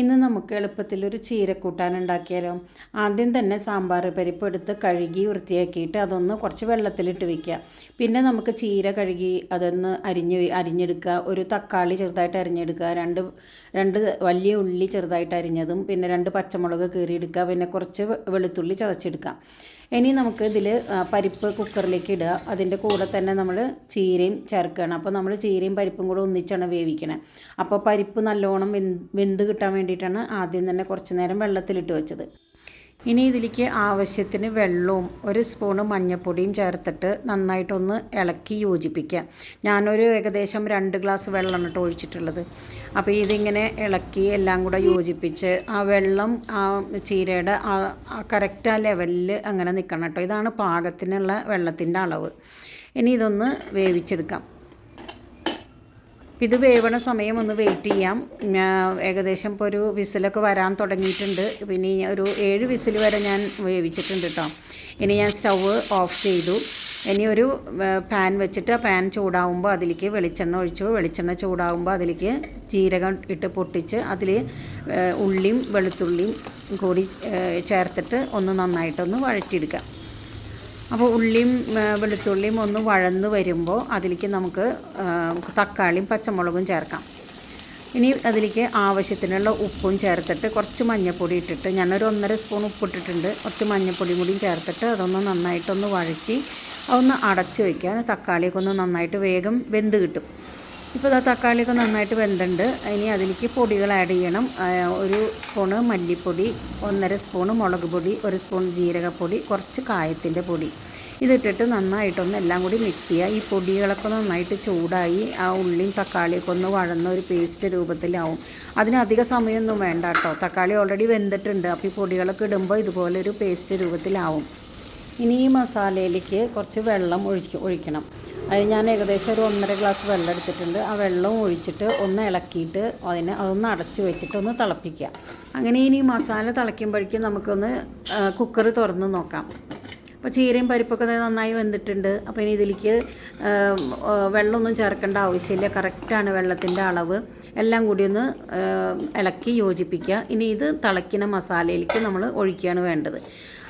ഇന്ന് നമുക്ക് എളുപ്പത്തിൽ ഒരു ചീരക്കൂട്ടാൻ ഉണ്ടാക്കിയാലോ. ആദ്യം തന്നെ സാമ്പാർ പരിപ്പ് എടുത്ത് കഴുകി വൃത്തിയാക്കിയിട്ട് അതൊന്ന് കുറച്ച് വെള്ളത്തിലിട്ട് വെക്കുക. പിന്നെ നമുക്ക് ചീര കഴുകി അതൊന്ന് അരിഞ്ഞ് അരിഞ്ഞെടുക്കുക. ഒരു തക്കാളി ചെറുതായിട്ട് അരിഞ്ഞെടുക്കുക. രണ്ട് രണ്ട് വലിയ ഉള്ളി ചെറുതായിട്ട് അരിഞ്ഞതും പിന്നെ രണ്ട് പച്ചമുളക് കീറിയെടുക്കുക. പിന്നെ കുറച്ച് വെളുത്തുള്ളി ചതച്ചെടുക്കുക. ഇനി നമുക്ക് ഇതിൽ പരിപ്പ് കുക്കറിലേക്ക് ഇടുക. അതിന്റെ കൂടെ തന്നെ നമ്മൾ ചീരയും ചേർക്കുകയാണ്. അപ്പോൾ നമ്മൾ ചീരയും പരിപ്പും കൂടെ ഒന്നിച്ചാണ് വേവിക്കണേ. അപ്പോൾ പരിപ്പ് നല്ലോണം വെന്ത് കിട്ടാൻ വേണ്ടിയിട്ടാണ് ആദ്യം തന്നെ കുറച്ച് നേരം വെള്ളത്തിലിട്ട് വെച്ചത്. ഇനി ഇതിലേക്ക് ആവശ്യത്തിന് വെള്ളവും ഒരു സ്പൂണ് മഞ്ഞൾപ്പൊടിയും ചേർത്തിട്ട് നന്നായിട്ടൊന്ന് ഇളക്കി യോജിപ്പിക്കുക. ഞാനൊരു ഏകദേശം രണ്ട് ഗ്ലാസ് വെള്ളമാണ് കേട്ടോ ഒഴിച്ചിട്ടുള്ളത്. അപ്പോൾ ഇതിങ്ങനെ ഇളക്കി എല്ലാം കൂടെ യോജിപ്പിച്ച് ആ വെള്ളം ആ ചീരയുടെ ആ കറക്റ്റ് ആ ലെവലിൽ അങ്ങനെ നിൽക്കണം കേട്ടോ. ഇതാണ് പാകത്തിനുള്ള വെള്ളത്തിന്റെ അളവ്. ഇനി ഇതൊന്ന് വേവിച്ചെടുക്കാം. ഇത് വേവണ സമയം ഒന്ന് വെയിറ്റ് ചെയ്യാം. ഏകദേശം ഇപ്പോൾ ഒരു വിസിലൊക്കെ വരാൻ തുടങ്ങിയിട്ടുണ്ട്. പിന്നെ ഒരു ഏഴ് വിസിൽ വരെ ഞാൻ വേവിച്ചിട്ടുണ്ട് കേട്ടോ ഇനി ഞാൻ സ്റ്റൗവ് ഓഫ് ചെയ്തു. ഇനി ഒരു പാൻ വെച്ചിട്ട് ആ പാൻ ചൂടാവുമ്പോൾ അതിലേക്ക് വെളിച്ചെണ്ണ ഒഴിച്ചു. വെളിച്ചെണ്ണ ചൂടാവുമ്പോൾ അതിലേക്ക് ജീരകം ഇട്ട് പൊട്ടിച്ച് അതിൽ ഉള്ളിയും വെളുത്തുള്ളിയും കൂടി ചേർത്തിട്ട് ഒന്ന് നന്നായിട്ടൊന്ന് വഴറ്റിയെടുക്കാം. അപ്പോൾ ഉള്ളിയും വെളുത്തുള്ളിയും ഒന്ന് വഴന്ന് വരുമ്പോൾ അതിലേക്ക് നമുക്ക് തക്കാളിയും പച്ചമുളകും ചേർക്കാം. ഇനി അതിലേക്ക് ആവശ്യത്തിനുള്ള ഉപ്പും ചേർത്തിട്ട് കുറച്ച് മഞ്ഞൾപ്പൊടി ഇട്ടിട്ട് ഞാനൊരു ഒന്നര സ്പൂൺ ഉപ്പിട്ടിട്ടുണ്ട് കുറച്ച് മഞ്ഞൾപ്പൊടിയും കൂടിയും ചേർത്തിട്ട് അതൊന്ന് നന്നായിട്ടൊന്ന് വഴറ്റി അതൊന്ന് അടച്ച് വയ്ക്കുക. തക്കാളിയൊക്കെ ഒന്ന് നന്നായിട്ട് വേഗം വെന്ത് കിട്ടും. ഇപ്പോൾ ഇതാ തക്കാളിയൊക്കെ നന്നായിട്ട് വെന്തുണ്ട്. ഇനി അതിലേക്ക് പൊടികൾ ആഡ് ചെയ്യണം. ഒരു സ്പൂണ് മല്ലിപ്പൊടി ഒന്നര സ്പൂണ് മുളക് പൊടി ഒരു സ്പൂൺ ജീരകപ്പൊടി കുറച്ച് കായത്തിന്റെ പൊടി. ഇതിട്ടിട്ട് നന്നായിട്ടൊന്ന് എല്ലാം കൂടി മിക്സ് ചെയ്യുക. ഈ പൊടികളൊക്കെ നന്നായിട്ട് ചൂടായി ആ ഉള്ളിയും തക്കാളിയൊക്കെ ഒന്ന് വഴന്ന ഒരു പേസ്റ്റ് രൂപത്തിലാവും. അതിന് അധിക സമയമൊന്നും വേണ്ട കേട്ടോ. തക്കാളി ഓൾറെഡി വെന്തിട്ടുണ്ട്. അപ്പോൾ ഈ പൊടികളൊക്കെ ഇടുമ്പോൾ ഇതുപോലെ ഒരു പേസ്റ്റ് രൂപത്തിലാവും. ഇനി ഈ മസാലയിലേക്ക് കുറച്ച് വെള്ളം ഒഴിക്കും ഒഴിക്കണം. അത് ഞാൻ ഏകദേശം ഒരു ഒന്നര ഗ്ലാസ് വെള്ളം എടുത്തിട്ടുണ്ട്. ആ വെള്ളം ഒഴിച്ചിട്ട് ഒന്ന് ഇളക്കിയിട്ട് അതിനെ അതൊന്ന് അടച്ച് വെച്ചിട്ട് ഒന്ന് തിളപ്പിക്കുക. അങ്ങനെ ഇനി മസാല തിളയ്ക്കുമ്പോഴേക്കും നമുക്കൊന്ന് കുക്കർ തുറന്ന് നോക്കാം. അപ്പോൾ ചീരയും പരിപ്പൊക്കെ നന്നായി വെന്തിട്ടുണ്ട്. അപ്പോൾ ഇനി ഇതിലേക്ക് വെള്ളമൊന്നും ചേർക്കേണ്ട ആവശ്യമില്ല. കറക്റ്റാണ് വെള്ളത്തിന്റെ അളവ്. എല്ലാം കൂടി ഒന്ന് ഇളക്കി യോജിപ്പിക്കുക. ഇനി ഇത് തിളയ്ക്കുന്ന മസാലയിലേക്ക് നമ്മൾ ഒഴിക്കുകയാണ് വേണ്ടത്.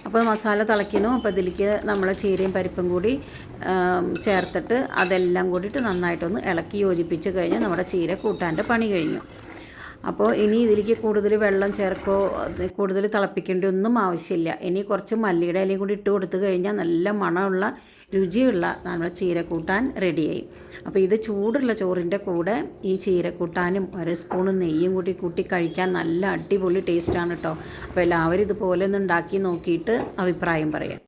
അപ്പോൾ മസാല തിളയ്ക്കുന്നു. അപ്പോൾ ഇതിലേക്ക് നമ്മൾ ചീരയും പരിപ്പും കൂടി ചേർത്തിട്ട് അതെല്ലാം കൂടിയിട്ട് നന്നായിട്ടൊന്ന് ഇളക്കി യോജിപ്പിച്ച് കഴിഞ്ഞാൽ നമ്മുടെ ചീര കൂട്ടാന്റെ പണി കഴിഞ്ഞു. അപ്പോൾ ഇനി ഇതിലേക്ക് കൂടുതൽ വെള്ളം ചേർക്കോ കൂടുതൽ തിളപ്പിക്കേണ്ട ഒന്നും ആവശ്യമില്ല. ഇനി കുറച്ച് മല്ലിയുടെ ഇലയും കൂടി ഇട്ട് കൊടുത്തു കഴിഞ്ഞാൽ നല്ല മണമുള്ള രുചിയുള്ള നമ്മുടെ ചീരക്കൂട്ടാൻ റെഡിയായി. അപ്പോൾ ഇത് ചൂടുള്ള ചോറിന്റെ കൂടെ ഈ ചീരക്കൂട്ടാനും ഒരു സ്പൂൺ നെയ്യും കൂടി കൂട്ടി കഴിക്കാൻ നല്ല അടിപൊളി ടേസ്റ്റാണ് കേട്ടോ. അപ്പോൾ എല്ലാവരും ഇതുപോലെ ഒന്ന് ഉണ്ടാക്കി നോക്കിയിട്ട് അഭിപ്രായം പറയാം.